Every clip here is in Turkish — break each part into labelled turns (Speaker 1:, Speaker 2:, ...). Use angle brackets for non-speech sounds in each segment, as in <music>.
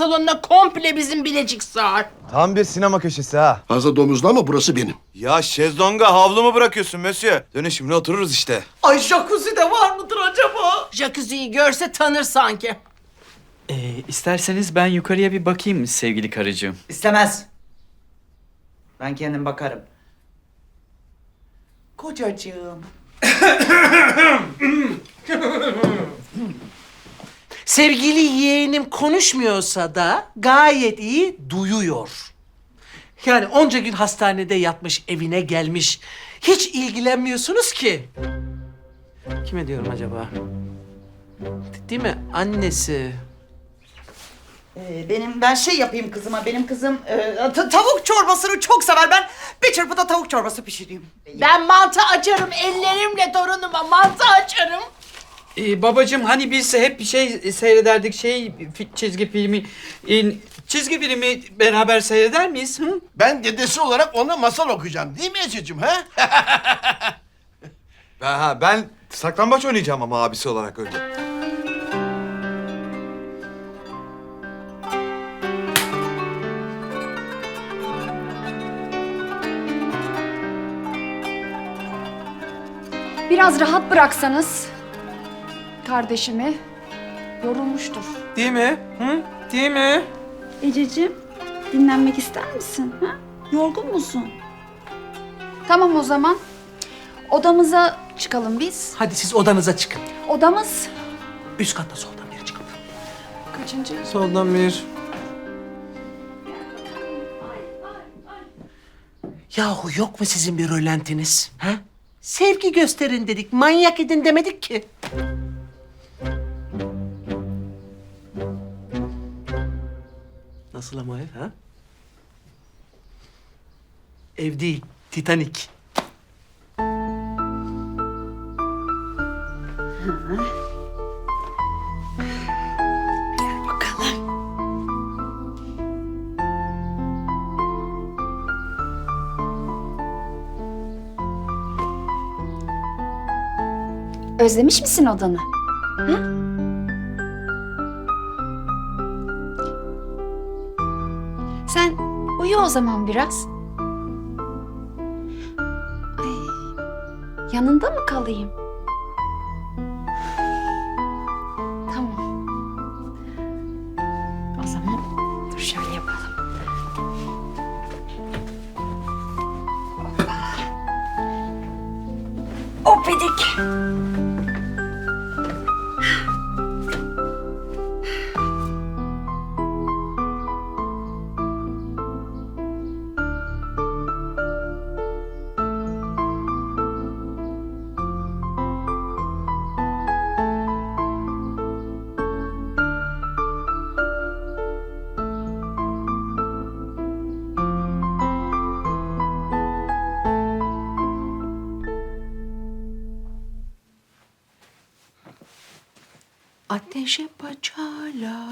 Speaker 1: Salonuna komple bizim bilecik sığar.
Speaker 2: Tam bir sinema köşesi ha.
Speaker 3: Fazla domuzlama burası benim.
Speaker 2: Ya şezlonga havlu mu bırakıyorsun Mösyö? Döne şimdi otururuz işte.
Speaker 4: Ay jacuzzi de var mıdır acaba?
Speaker 1: Jacuzzi'yi görse tanır sanki.
Speaker 5: Ee, isterseniz ben yukarıya bir bakayım sevgili karıcığım.
Speaker 4: İstemez. Ben kendim bakarım. Kocacığım. <laughs>
Speaker 6: Sevgili yeğenim konuşmuyorsa da gayet iyi duyuyor. Yani onca gün hastanede yatmış, evine gelmiş. Hiç ilgilenmiyorsunuz ki. Kime diyorum acaba? Değil mi? Annesi.
Speaker 4: Ee, benim ben şey yapayım kızıma. Benim kızım e, ta- tavuk çorbasını çok sever. Ben bir çırpıda tavuk çorbası pişireyim.
Speaker 1: Ben mantı açarım ellerimle torunuma mantı açarım.
Speaker 5: Ee, babacığım hani biz hep bir şey seyrederdik şey çizgi filmi e, çizgi filmi beraber seyreder miyiz? Hı?
Speaker 3: Ben dedesi olarak ona masal okuyacağım. Değil mi Ececiğim <laughs> ha?
Speaker 2: Ben, ha, ben saklambaç oynayacağım ama abisi olarak öyle.
Speaker 7: Biraz rahat bıraksanız kardeşimi yorulmuştur.
Speaker 6: Değil mi? Hı? Değil mi?
Speaker 7: Ececiğim dinlenmek ister misin? Ha? Yorgun musun? Tamam o zaman. Odamıza çıkalım biz.
Speaker 6: Hadi siz odanıza çıkın.
Speaker 7: Odamız
Speaker 6: Üst katta soldan biri çıkın.
Speaker 7: kaçıncı?
Speaker 6: Soldan bir. Yahu yok mu sizin bir rölantiniz? Ha? Sevgi gösterin dedik, manyak edin demedik ki. Nasıl ama ev ha? Ev değil, Titanik.
Speaker 7: Özlemiş misin odanı? Ha? O zaman biraz. Ay, yanında mı kalayım?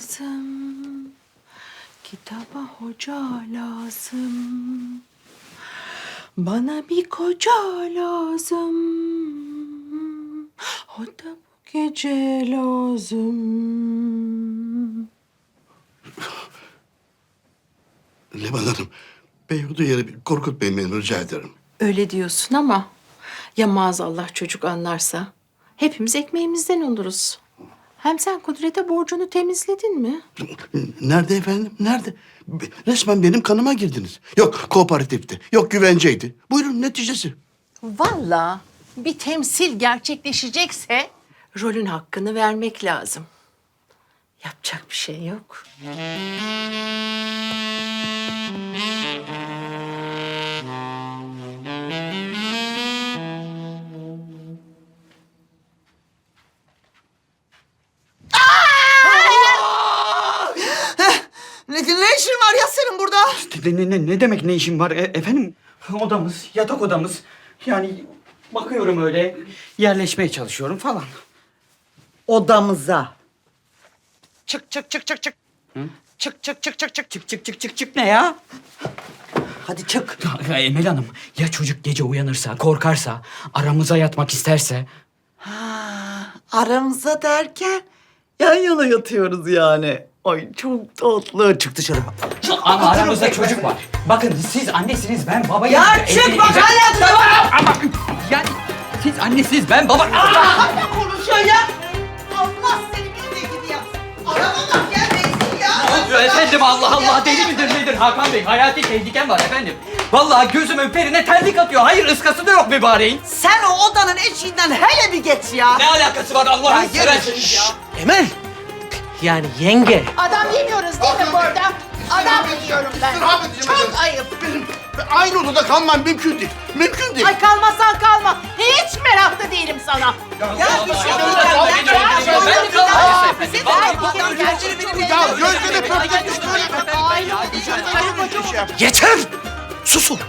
Speaker 1: Lazım. Kitaba hoca lazım. Bana bir koca lazım. O da bu gece lazım.
Speaker 3: Leman Hanım, Beyhudu yere bir korkutmayın beni rica ederim.
Speaker 1: Öyle diyorsun ama ya maazallah çocuk anlarsa? Hepimiz ekmeğimizden oluruz. Hem sen Kudret'e borcunu temizledin mi?
Speaker 3: Nerede efendim? Nerede? Resmen benim kanıma girdiniz. Yok kooperatifti, yok güvenceydi. Buyurun neticesi.
Speaker 1: Vallahi bir temsil gerçekleşecekse rolün hakkını vermek lazım. Yapacak bir şey yok.
Speaker 4: Ne, ne,
Speaker 5: ne demek ne işim var E, efendim? Odamız, yatak odamız. Yani bakıyorum öyle yerleşmeye çalışıyorum falan.
Speaker 4: Odamıza. Çık çık çık çık çık. Çık çık çık çık çık.
Speaker 5: Çık çık çık çık çık ne ya?
Speaker 4: Hadi çık.
Speaker 5: Ya Emel Hanım ya çocuk gece uyanırsa, korkarsa, aramıza yatmak isterse?
Speaker 4: Ha, aramıza derken yan yana yatıyoruz yani.
Speaker 6: Ay çok tatlı. Çık dışarı.
Speaker 5: Ama aramızda çocuk var. Bakın siz annesiniz ben babayım.
Speaker 4: Ya çık bak hala dur.
Speaker 5: Ama yani siz annesiniz ben baba.
Speaker 4: Hala konuşuyor ya. Allah seni bildiği gibi yapsın. Arama bak ya rezil ya.
Speaker 5: Ne oluyor efendim Allah Allah deli midir nedir Hakan Bey? Hayati tehlikem var efendim. Vallahi gözümün perine terlik atıyor. Hayır ıskası da yok mübareğin.
Speaker 4: Sen o odanın eşiğinden hele bir geç ya.
Speaker 5: Ne alakası var Allah'ın seversiniz ya.
Speaker 6: Emel. Yani yenge.
Speaker 1: Adam yemiyoruz değil mi burada? Adam yiyorum ben.
Speaker 3: İstirham edeceğim
Speaker 1: Çok
Speaker 3: efendim.
Speaker 1: ayıp.
Speaker 3: Benim aynı odada kalmam mümkün değil. Mümkün değil.
Speaker 1: Ay kalmasan kalma. Hiç meraklı değilim sana.
Speaker 4: Ya bir şey Ya,
Speaker 5: ben de efendim.
Speaker 4: bize de adam
Speaker 5: vallahi
Speaker 4: gözleri
Speaker 3: Ya gözleri pörtletmiş böyle.
Speaker 6: Yeter! Susun!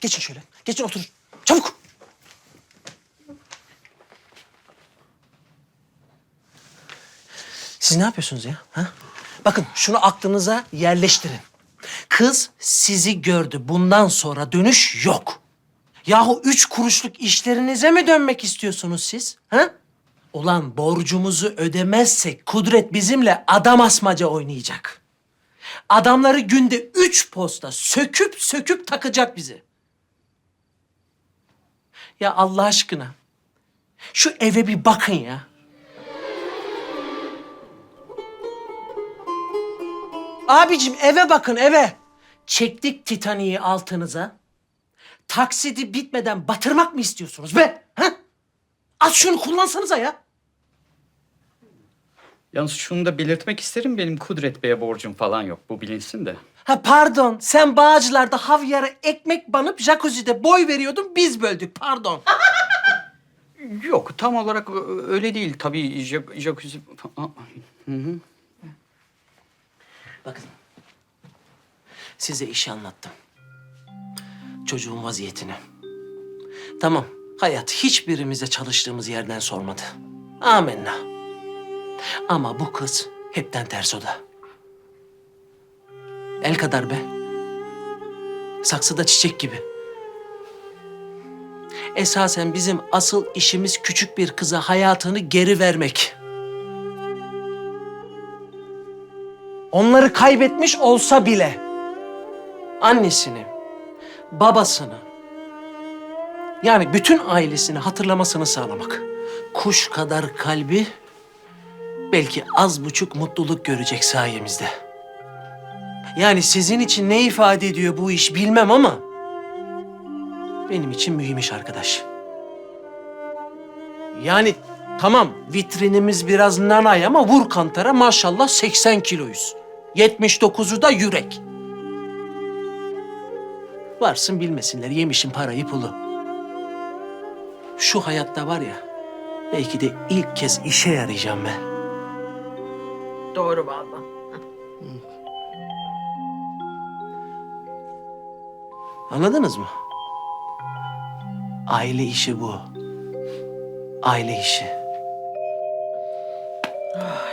Speaker 6: Geçin şöyle. Geçin oturun. Çabuk. Siz ne yapıyorsunuz ya? Ha? Bakın şunu aklınıza yerleştirin. Kız sizi gördü. Bundan sonra dönüş yok. Yahu üç kuruşluk işlerinize mi dönmek istiyorsunuz siz? Ha? Ulan borcumuzu ödemezsek Kudret bizimle adam asmaca oynayacak. Adamları günde üç posta söküp söküp takacak bizi. Ya Allah aşkına. Şu eve bir bakın ya. Abicim eve bakın eve. Çektik Titanik'i altınıza. Taksidi bitmeden batırmak mı istiyorsunuz be? Ha? Az şunu kullansanıza ya.
Speaker 8: Yalnız şunu da belirtmek isterim benim Kudret Bey'e borcum falan yok. Bu bilinsin de.
Speaker 6: Ha pardon, sen Bağcılar'da havyara ekmek banıp jacuzzi'de boy veriyordun, biz böldük. Pardon. <laughs>
Speaker 8: Yok tam olarak ö- öyle değil. Tabii jac- jacuzzi... Aa,
Speaker 6: Bakın, size işi anlattım. Çocuğun vaziyetini. Tamam, hayat hiçbirimize çalıştığımız yerden sormadı. Amenna. Ama bu kız hepten ters oda. El kadar be. Saksıda çiçek gibi. Esasen bizim asıl işimiz küçük bir kıza hayatını geri vermek. Onları kaybetmiş olsa bile annesini, babasını yani bütün ailesini hatırlamasını sağlamak. Kuş kadar kalbi belki az buçuk mutluluk görecek sayemizde. Yani sizin için ne ifade ediyor bu iş bilmem ama benim için mühim iş arkadaş. Yani tamam vitrinimiz biraz nanay ama vur kantara maşallah 80 kiloyuz. 79'u da yürek. Varsın bilmesinler yemişim parayı pulu. Şu hayatta var ya belki de ilk kez işe yarayacağım ben.
Speaker 1: Doğru vallahi.
Speaker 6: Anladınız mı? Aile işi bu. Aile işi. Barış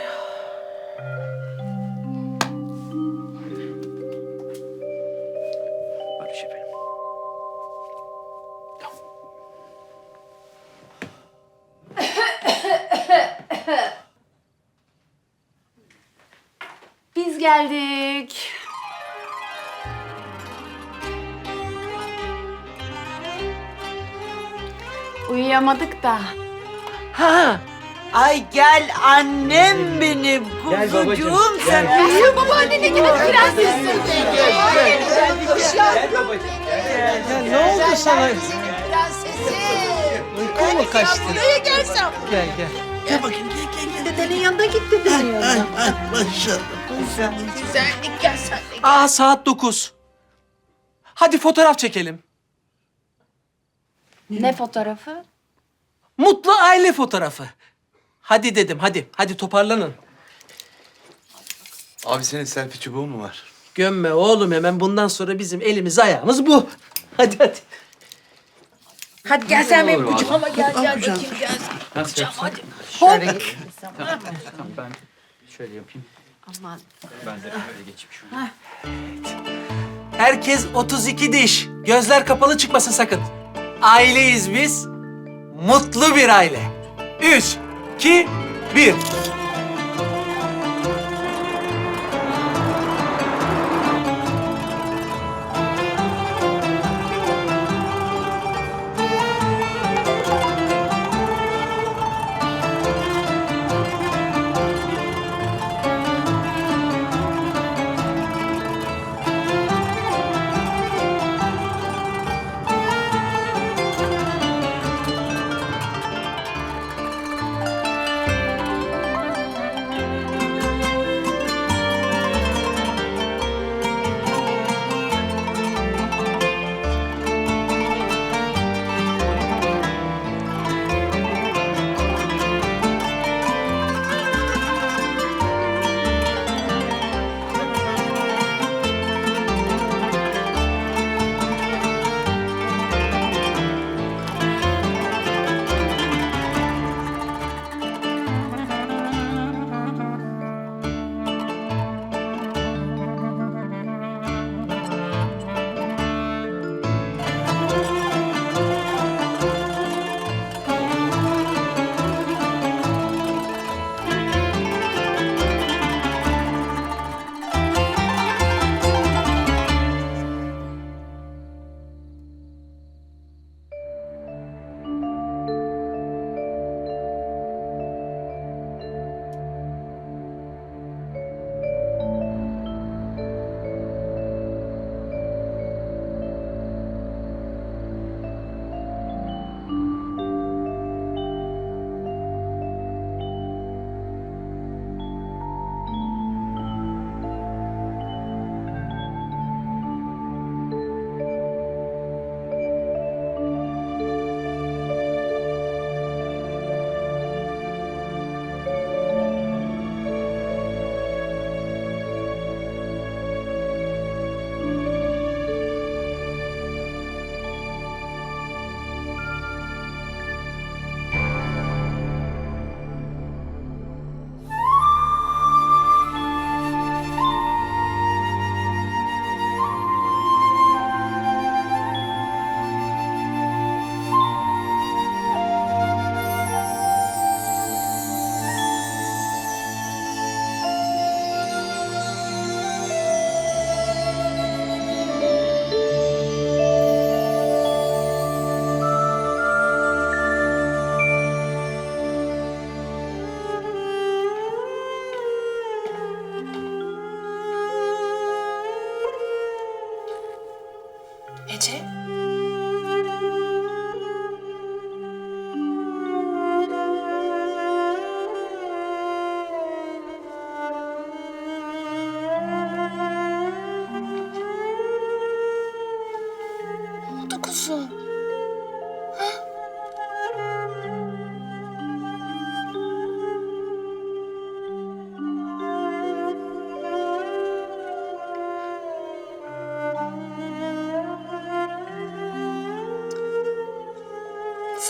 Speaker 7: Biz geldik. Uyuyamadık da.
Speaker 6: Ha,
Speaker 4: Ay gel annem benim
Speaker 5: Gel babacığım,
Speaker 4: kuzucuğum
Speaker 5: gel.
Speaker 4: sen.
Speaker 1: Uyuyor babaanne ne gibi prensessin.
Speaker 5: Gel babacığım.
Speaker 6: ya ne oldu sana?
Speaker 1: Prensesim.
Speaker 6: Uykun mu kaçtı?
Speaker 1: Buraya gelsem.
Speaker 6: Gel gel.
Speaker 3: Gel bakayım gel gel gel.
Speaker 1: Dedenin yanına git dedenin
Speaker 3: Ay,
Speaker 1: yanına.
Speaker 3: ay, maşallah.
Speaker 1: Güzellik gel sen de.
Speaker 6: Aa saat dokuz. Hadi fotoğraf çekelim.
Speaker 7: Ne fotoğrafı?
Speaker 6: Mutlu aile fotoğrafı. Hadi dedim hadi. Hadi toparlanın.
Speaker 2: Abi senin selfie çubuğun mu var?
Speaker 6: Gömme oğlum hemen bundan sonra bizim elimiz ayağımız bu. Hadi hadi.
Speaker 1: Hadi gel sen benim kucağıma gel gel
Speaker 3: güzel.
Speaker 1: bakayım gel.
Speaker 8: Nasıl yapsam?
Speaker 1: Şöyle
Speaker 8: Tamam ben şöyle yapayım.
Speaker 7: Aman.
Speaker 8: Ben de böyle geçeyim şöyle.
Speaker 6: Herkes 32 diş. Gözler kapalı çıkmasın sakın. Aileyiz biz. Mutlu bir aile. Üç, iki, bir.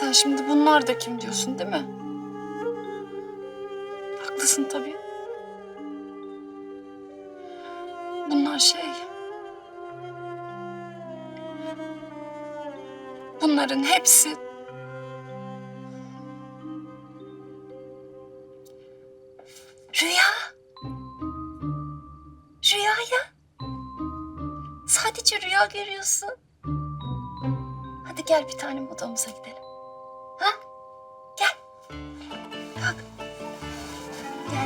Speaker 9: Sen şimdi bunlar da kim diyorsun değil mi? Haklısın tabii. Bunlar şey... Bunların hepsi... Rüya. Rüya ya. Sadece rüya görüyorsun. Hadi gel bir tanem odamıza gidelim.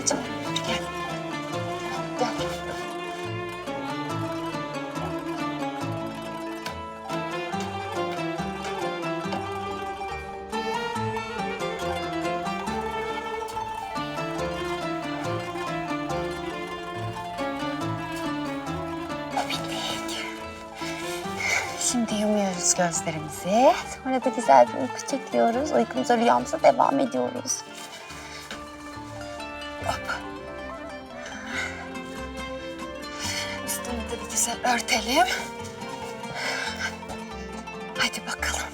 Speaker 9: Gel. Şimdi yumuyoruz gözlerimizi. Sonra da güzel bir uyku çekiyoruz. Uykumuza rüyamıza devam ediyoruz. Güzel örtelim. Hadi bakalım.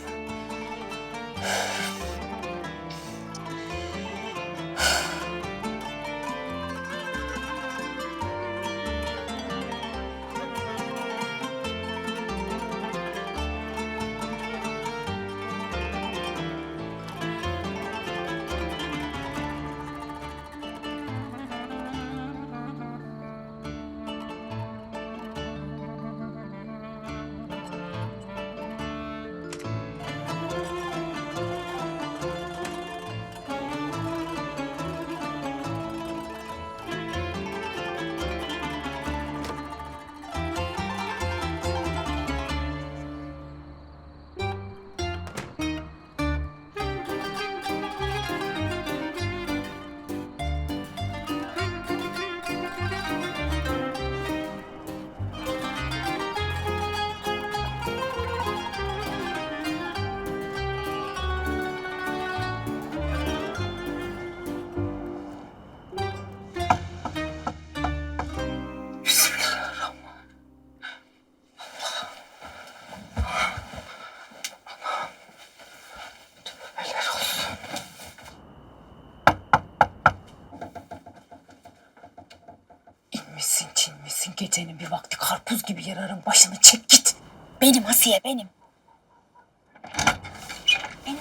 Speaker 9: Gecenin bir vakti karpuz gibi yararım başını çek git. Benim Asiye benim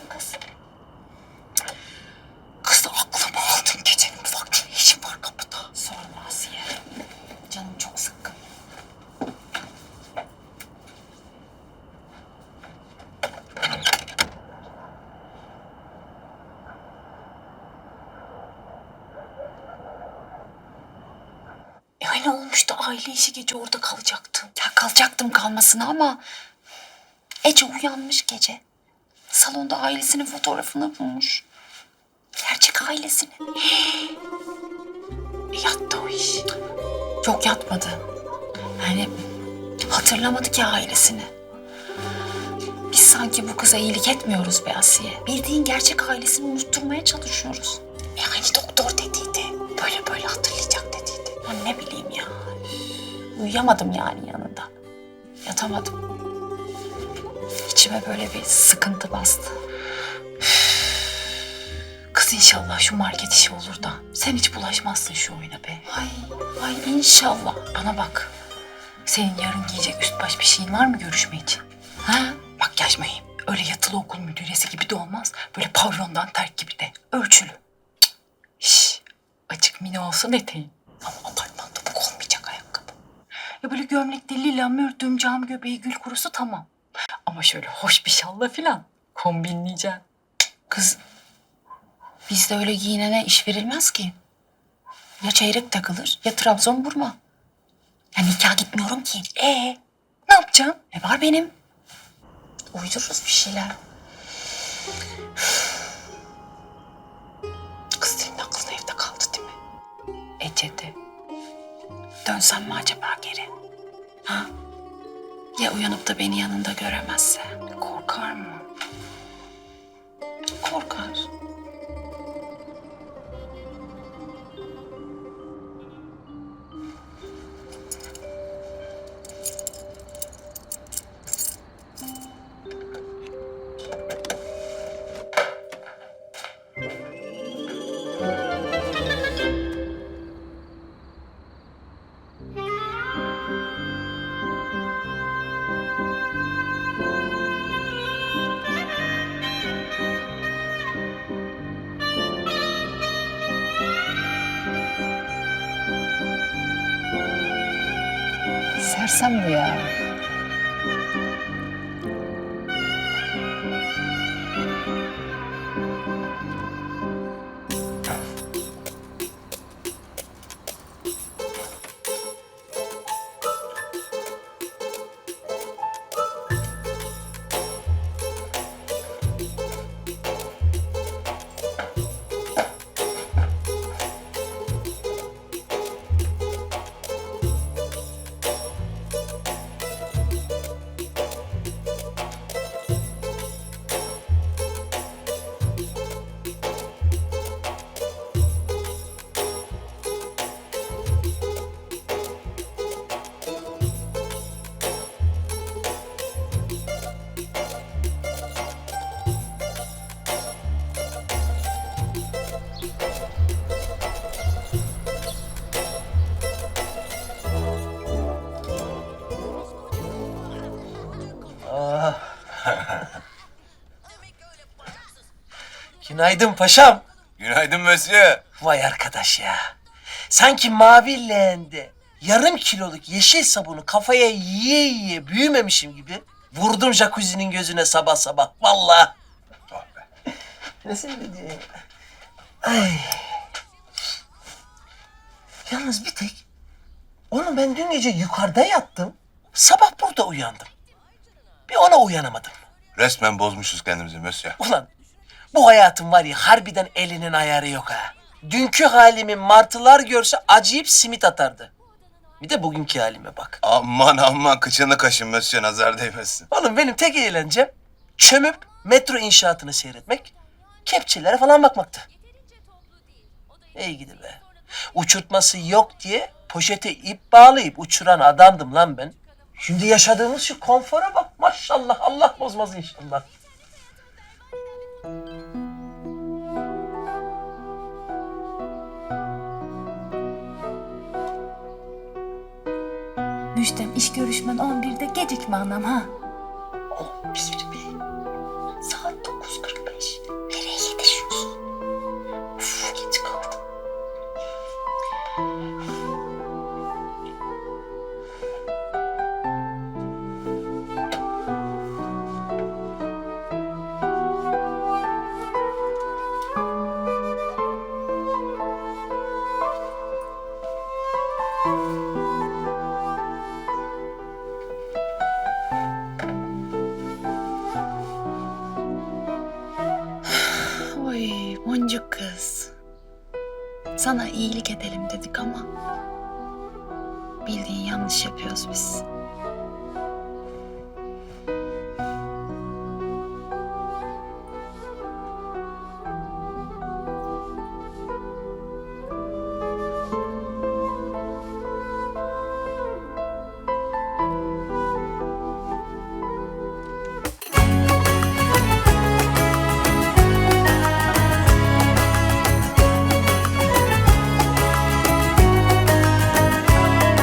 Speaker 9: kız. Kız aklımı aldın gecenin bir vakti ne işin var kapıda? Sorma Asiye. Canım çok sıkkın. Yani olmuştu aile işi gece orada kalacaktım. Ya kalmasına ama Ece uyanmış gece. Salonda ailesinin fotoğrafını bulmuş. Gerçek ailesini. <gasps> Yattı o iş. Yok yatmadı. Yani hatırlamadı ki ailesini. Biz sanki bu kıza iyilik etmiyoruz be Asiye. Bildiğin gerçek ailesini unutturmaya çalışıyoruz. Yani doktor dediydi. Böyle böyle hatırlayacak dediydi. Ya ne bileyim ya. Uyuyamadım yani yanında. Yatamadım. İçime böyle bir sıkıntı bastı. Kız inşallah şu market işi olur da sen hiç bulaşmazsın şu oyuna be. Ay, ay inşallah. Bana bak. Senin yarın giyecek üst baş bir şeyin var mı görüşme için? Ha? Makyaj mıyım? Öyle yatılı okul müdüresi gibi de olmaz. Böyle pavyondan terk gibi de. Ölçülü. Şş, açık mini olsun eteğin. Ama ayakkabı. Ya böyle gömlekte lila, mürdüm, cam göbeği, gül kurusu tamam. Ama şöyle hoş bir şalla filan kombinleyeceksin. Cık, Kız bizde öyle giyinene iş verilmez ki. Ya çeyrek takılır ya Trabzon burma. Ya nikah gitmiyorum ki. Ee, ne yapacağım? Ne var benim? Uydururuz bir şeyler. Dönsem mi acaba geri? Ha? Ya uyanıp da beni yanında göremezse? Korkar mı? Korkar. Ya.
Speaker 6: Günaydın paşam.
Speaker 2: Günaydın Mösyö.
Speaker 6: Vay arkadaş ya. Sanki mavi leğende yarım kiloluk yeşil sabunu kafaya yiye yiye büyümemişim gibi vurdum jacuzzi'nin gözüne sabah sabah. Vallahi. Nasıl diyor? Ay. Yalnız bir tek onu ben dün gece yukarıda yattım. Sabah burada uyandım. Bir ona uyanamadım.
Speaker 2: Resmen bozmuşuz kendimizi Mösyö.
Speaker 6: Ulan bu hayatın var ya harbiden elinin ayarı yok ha. Dünkü halimi martılar görse acayip simit atardı. Bir de bugünkü halime bak.
Speaker 2: Aman aman kıçını kaşın Mösyö nazar değmesin.
Speaker 6: Oğlum benim tek eğlencem çömüp metro inşaatını seyretmek, kepçelere falan bakmaktı. İyi gidi be. Uçurtması yok diye poşete ip bağlayıp uçuran adamdım lan ben. Şimdi yaşadığımız şu konfora bak maşallah Allah bozmaz inşallah.
Speaker 7: Müjdem iş görüşmen 11'de gecikme anam ha. <sighs>
Speaker 9: Oy boncuk kız. Sana iyilik edelim dedik ama bildiğin yanlış yapıyoruz biz.